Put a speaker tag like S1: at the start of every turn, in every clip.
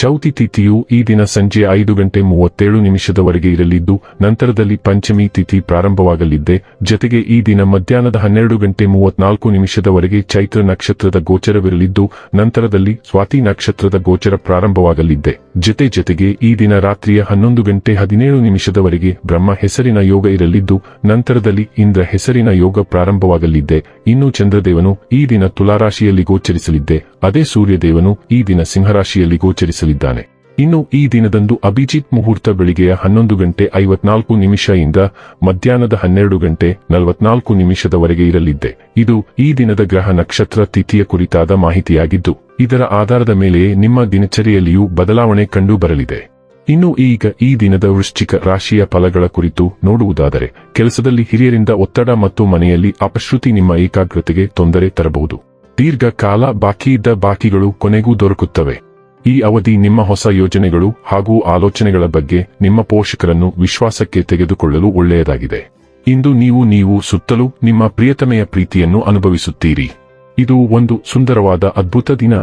S1: ಚೌತಿ ತಿಥಿಯು ಈ ದಿನ ಸಂಜೆ ಐದು ಗಂಟೆ ಮೂವತ್ತೇಳು ನಿಮಿಷದವರೆಗೆ ಇರಲಿದ್ದು, ನಂತರದಲ್ಲಿ ಪಂಚಮಿ ತಿಥಿ ಪ್ರಾರಂಭವಾಗಲಿದ್ದೆ. ಜತೆಗೆ ಈ ದಿನ ಮಧ್ಯಾಹ್ನದ ಹನ್ನೆರಡು ಗಂಟೆ ಮೂವತ್ನಾಲ್ಕು ನಿಮಿಷದವರೆಗೆ ಚೈತ್ರ ನಕ್ಷತ್ರದ ಗೋಚರವಿರಲಿದ್ದು, ನಂತರದಲ್ಲಿ ಸ್ವಾತಿ ನಕ್ಷತ್ರದ ಗೋಚರ ಪ್ರಾರಂಭವಾಗಲಿದ್ದೆ. ಜತೆ ಜತೆಗೆ ಈ ದಿನ ರಾತ್ರಿಯ ಹನ್ನೊಂದು ಗಂಟೆ ಹದಿನೇಳು ನಿಮಿಷದವರೆಗೆ ಬ್ರಹ್ಮ ಹೆಸರಿನ ಯೋಗ ಇರಲಿದ್ದು, ನಂತರದಲ್ಲಿ ಇಂದ್ರ ಹೆಸರಿನ ಯೋಗ ಪ್ರಾರಂಭವಾಗಲಿದ್ದೆ. ಇನ್ನು ಚಂದ್ರದೇವನು ಈ ದಿನ ತುಲಾರಾಶಿಯಲ್ಲಿ ಗೋಚರಿಸಲಿದ್ದೆ. ಅದೇ ಸೂರ್ಯದೇವನು ಈ ದಿನ ಸಿಂಹರಾಶಿಯಲ್ಲಿ ಗೋಚರಿಸಲಿದ್ದಾನೆ. ಇನ್ನು ಈ ದಿನದಂದು ಅಭಿಜಿತ್ ಮುಹೂರ್ತ ಬೆಳಿಗ್ಗೆಯ ಹನ್ನೊಂದು ಗಂಟೆ ಐವತ್ನಾಲ್ಕು ನಿಮಿಷದಿಂದ ಮಧ್ಯಾಹ್ನದ ಹನ್ನೆರಡು ಗಂಟೆ ನಲವತ್ನಾಲ್ಕು ನಿಮಿಷದವರೆಗೆ ಇರಲಿದ್ದೆ. ಇದು ಈ ದಿನದ ಗ್ರಹ ನಕ್ಷತ್ರ ತಿಥಿಯ ಕುರಿತಾದ ಮಾಹಿತಿಯಾಗಿದ್ದು, ಇದರ ಆಧಾರದ ಮೇಲೆಯೇ ನಿಮ್ಮ ದಿನಚರಿಯಲ್ಲಿಯೂ ಬದಲಾವಣೆ ಕಂಡು ಬರಲಿದೆ. ಇನ್ನು ಈಗ ಈ ದಿನದ ವೃಶ್ಚಿಕ ರಾಶಿಯ ಫಲಗಳ ಕುರಿತು ನೋಡುವುದಾದರೆ, ಕೆಲಸದಲ್ಲಿ ಹಿರಿಯರಿಂದ ಒತ್ತಡ ಮತ್ತು ಮನೆಯಲ್ಲಿ ಅಪಶ್ರುತಿ ನಿಮ್ಮ ಏಕಾಗ್ರತೆಗೆ ತೊಂದರೆ ತರಬಹುದು. ದೀರ್ಘಕಾಲ ಬಾಕಿಯಿದ್ದ ಬಾಕಿಗಳು ಕೊನೆಗೂ ದೊರಕುತ್ತವೆ. ಈ ಅವಧಿ ನಿಮ್ಮ ಹೊಸ ಯೋಜನೆಗಳು ಹಾಗೂ ಆಲೋಚನೆಗಳ ಬಗ್ಗೆ ನಿಮ್ಮ ಪೋಷಕರನ್ನು ವಿಶ್ವಾಸಕ್ಕೆ ತೆಗೆದುಕೊಳ್ಳಲು ಒಳ್ಳೆಯದಾಗಿದೆ. ಇಂದು ನೀವು ನೀವು ಸುತ್ತಲೂ ನಿಮ್ಮ ಪ್ರಿಯತಮೆಯ ಪ್ರೀತಿಯನ್ನು ಅನುಭವಿಸುತ್ತೀರಿ. ಇದು ಒಂದು ಸುಂದರವಾದ ಅದ್ಭುತ ದಿನ.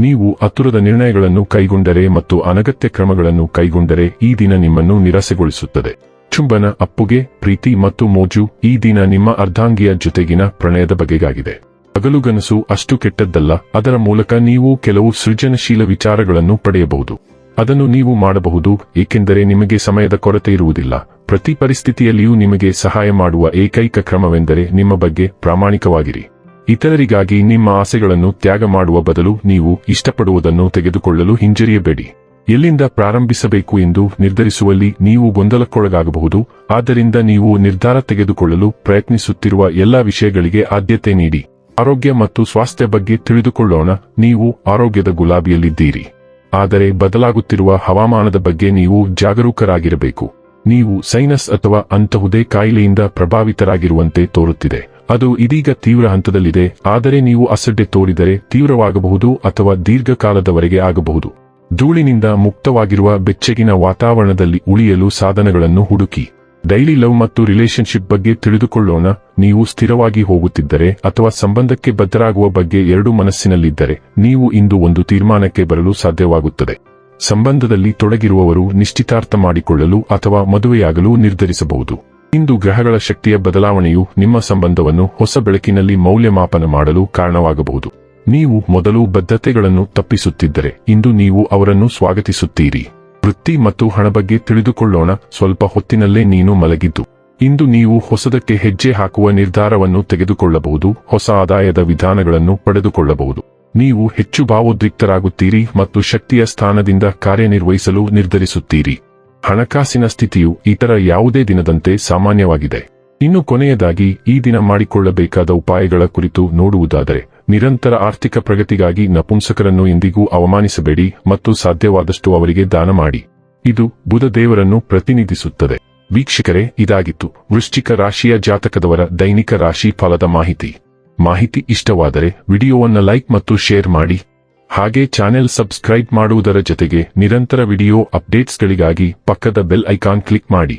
S1: ನೀವು ಅತುರದ ನಿರ್ಣಯಗಳನ್ನು ಕೈಗೊಂಡರೆ ಮತ್ತು ಅನಗತ್ಯ ಕ್ರಮಗಳನ್ನು ಕೈಗೊಂಡರೆ ಈ ದಿನ ನಿಮ್ಮನ್ನು ನಿರಾಸೆಗೊಳಿಸುತ್ತದೆ. ಚುಂಬನ ಅಪ್ಪುಗೆ ಪ್ರೀತಿ ಮತ್ತು ಮೋಜು ಈ ದಿನ ನಿಮ್ಮ ಅರ್ಧಾಂಗಿಯ ಜೊತೆಗಿನ ಪ್ರಣಯದ ಬಗೆಗಾಗಿದೆ. ಹಗಲುಗನಸು ಅಷ್ಟು ಕೆಟ್ಟದ್ದಲ್ಲ. ಅದರ ಮೂಲಕ ನೀವು ಕೆಲವು ಸೃಜನಶೀಲ ವಿಚಾರಗಳನ್ನು ಪಡೆಯಬಹುದು. ಅದನ್ನು ನೀವು ಮಾಡಬಹುದು, ಏಕೆಂದರೆ ನಿಮಗೆ ಸಮಯದ ಕೊರತೆ ಇರುವುದಿಲ್ಲ. ಪ್ರತಿ ಪರಿಸ್ಥಿತಿಯಲ್ಲಿಯೂ ನಿಮಗೆ ಸಹಾಯ ಮಾಡುವ ಏಕೈಕ ಕ್ರಮವೆಂದರೆ ನಿಮ್ಮ ಬಗ್ಗೆ ಪ್ರಾಮಾಣಿಕವಾಗಿರಿ. ಇತರರಿಗಾಗಿ ನಿಮ್ಮ ಆಸೆಗಳನ್ನು ತ್ಯಾಗ ಮಾಡುವ ಬದಲು ನೀವು ಇಷ್ಟಪಡುವುದನ್ನು ತೆಗೆದುಕೊಳ್ಳಲು ಹಿಂಜರಿಯಬೇಡಿ. ಎಲ್ಲಿಂದ ಪ್ರಾರಂಭಿಸಬೇಕು ಎಂದು ನಿರ್ಧರಿಸುವಲ್ಲಿ ನೀವು ಗೊಂದಲಕ್ಕೊಳಗಾಗಬಹುದು. ಆದ್ದರಿಂದ ನೀವು ನಿರ್ಧಾರ ತೆಗೆದುಕೊಳ್ಳಲು ಪ್ರಯತ್ನಿಸುತ್ತಿರುವ ಎಲ್ಲಾ ವಿಷಯಗಳಿಗೆ ಆದ್ಯತೆ ನೀಡಿ. ಆರೋಗ್ಯ ಮತ್ತು ಸ್ವಾಸ್ಥ್ಯ ಬಗ್ಗೆ ತಿಳಿದುಕೊಳ್ಳೋಣ. ನೀವು ಆರೋಗ್ಯದ ಗುಲಾಬಿಯಲ್ಲಿದ್ದೀರಿ. ಆದರೆ ಬದಲಾಗುತ್ತಿರುವ ಹವಾಮಾನದ ಬಗ್ಗೆ ನೀವು ಜಾಗರೂಕರಾಗಿರಬೇಕು. ನೀವು ಸೈನಸ್ ಅಥವಾ ಅಂತಹುದೇ ಕಾಯಿಲೆಯಿಂದ ಪ್ರಭಾವಿತರಾಗಿರುವಂತೆ ತೋರುತ್ತಿದೆ. ಅದು ಇದೀಗ ತೀವ್ರ ಹಂತದಲ್ಲಿದೆ. ಆದರೆ ನೀವು ಅಸಡ್ಡೆ ತೋರಿದರೆ ತೀವ್ರವಾಗಬಹುದು ಅಥವಾ ದೀರ್ಘಕಾಲದವರೆಗೆ ಆಗಬಹುದು. ಧೂಳಿನಿಂದ ಮುಕ್ತವಾಗಿರುವ ಬೆಚ್ಚಗಿನ ವಾತಾವರಣದಲ್ಲಿ ಉಳಿಯಲು ಸಾಧನಗಳನ್ನು ಹುಡುಕಿ. ಡೈಲಿ ಲವ್ ಮತ್ತು ರಿಲೇಶನ್ಶಿಪ್ ಬಗ್ಗೆ ತಿಳಿದುಕೊಳ್ಳೋಣ. ನೀವು ಸ್ಥಿರವಾಗಿ ಹೋಗುತ್ತಿದ್ದರೆ ಅಥವಾ ಸಂಬಂಧಕ್ಕೆ ಬದ್ಧರಾಗುವ ಬಗ್ಗೆ ಎರಡು ಮನಸ್ಸಿನಲ್ಲಿದ್ದರೆ, ನೀವು ಇಂದು ಒಂದು ತೀರ್ಮಾನಕ್ಕೆ ಬರಲು ಸಾಧ್ಯವಾಗುತ್ತದೆ. ಸಂಬಂಧದಲ್ಲಿ ತೊಡಗಿರುವವರು ನಿಶ್ಚಿತಾರ್ಥ ಮಾಡಿಕೊಳ್ಳಲು ಅಥವಾ ಮದುವೆಯಾಗಲು ನಿರ್ಧರಿಸಬಹುದು. ಇಂದು ಗ್ರಹಗಳ ಶಕ್ತಿಯ ಬದಲಾವಣೆಯು ನಿಮ್ಮ ಸಂಬಂಧವನ್ನು ಹೊಸ ಬೆಳಕಿನಲ್ಲಿ ಮೌಲ್ಯಮಾಪನ ಮಾಡಲು ಕಾರಣವಾಗಬಹುದು. ನೀವು ಮೊದಲು ಬದ್ಧತೆಗಳನ್ನು ತಪ್ಪಿಸುತ್ತಿದ್ದರೆ, ಇಂದು ನೀವು ಅವರನ್ನು ಸ್ವಾಗತಿಸುತ್ತೀರಿ. ವೃತ್ತಿ ಮತ್ತು ಹಣ ಬಗ್ಗೆ ತಿಳಿದುಕೊಳ್ಳೋಣ. ಸ್ವಲ್ಪ ಹೊತ್ತಿನಲ್ಲೇ ನೀನು ಮಲಗಿದ್ದು. ಇಂದು ನೀವು ಹೊಸದಕ್ಕೆ ಹೆಜ್ಜೆ ಹಾಕುವ ನಿರ್ಧಾರವನ್ನು ತೆಗೆದುಕೊಳ್ಳಬಹುದು. ಹೊಸ ಆದಾಯದ ವಿಧಾನಗಳನ್ನು ಪಡೆದುಕೊಳ್ಳಬಹುದು. ನೀವು ಹೆಚ್ಚು ಭಾವೋದ್ರಿಕ್ತರಾಗುತ್ತೀರಿ ಮತ್ತು ಶಕ್ತಿಯ ಸ್ಥಾನದಿಂದ ಕಾರ್ಯನಿರ್ವಹಿಸಲು ನಿರ್ಧರಿಸುತ್ತೀರಿ. ಹಣಕಾಸಿನ ಸ್ಥಿತಿಯು ಇತರ ಯಾವುದೇ ದಿನದಂತೆ ಸಾಮಾನ್ಯವಾಗಿದೆ. ಇನ್ನು ಕೊನೆಯದಾಗಿ ಈ ದಿನ ಮಾಡಿಕೊಳ್ಳಬೇಕಾದ ಉಪಾಯಗಳ ಕುರಿತು ನೋಡುವುದಾದರೆ ನಿರಂತರ ಆರ್ಥಿಕ ಪ್ರಗತಿಗಾಗಿ ನಪುಂಸಕರನ್ನು ಎಂದಿಗೂ ಅವಮಾನಿಸಬೇಡಿ ಮತ್ತು ಸಾಧ್ಯವಾದಷ್ಟು ಅವರಿಗೆ ದಾನ ಮಾಡಿ. ಇದು ಬುಧ ದೇವರನ್ನು ಪ್ರತಿನಿಧಿಸುತ್ತದೆ. ವೀಕ್ಷಕರೇ, ಇದಾಗಿತ್ತು. ವೃಶ್ಚಿಕ ರಾಶಿಯ ಜಾತಕದವರ ದೈನಿಕ ರಾಶಿ ಫಲದ ಮಾಹಿತಿ. ಮಾಹಿತಿ ಇಷ್ಟವಾದರೆ ವಿಡಿಯೋವನ್ನು ಲೈಕ್ ಮತ್ತು ಶೇರ್ ಮಾಡಿ. ಹಾಗೆ ಚಾನೆಲ್ ಸಬ್ಸ್ಕ್ರೈಬ್ ಮಾಡುವುದರ ಜೊತೆಗೆ ನಿರಂತರ ವಿಡಿಯೋ ಅಪ್ಡೇಟ್ಸ್ಗಳಿಗಾಗಿ ಪಕ್ಕದ ಬೆಲ್ ಐಕಾನ್ ಕ್ಲಿಕ್ ಮಾಡಿ.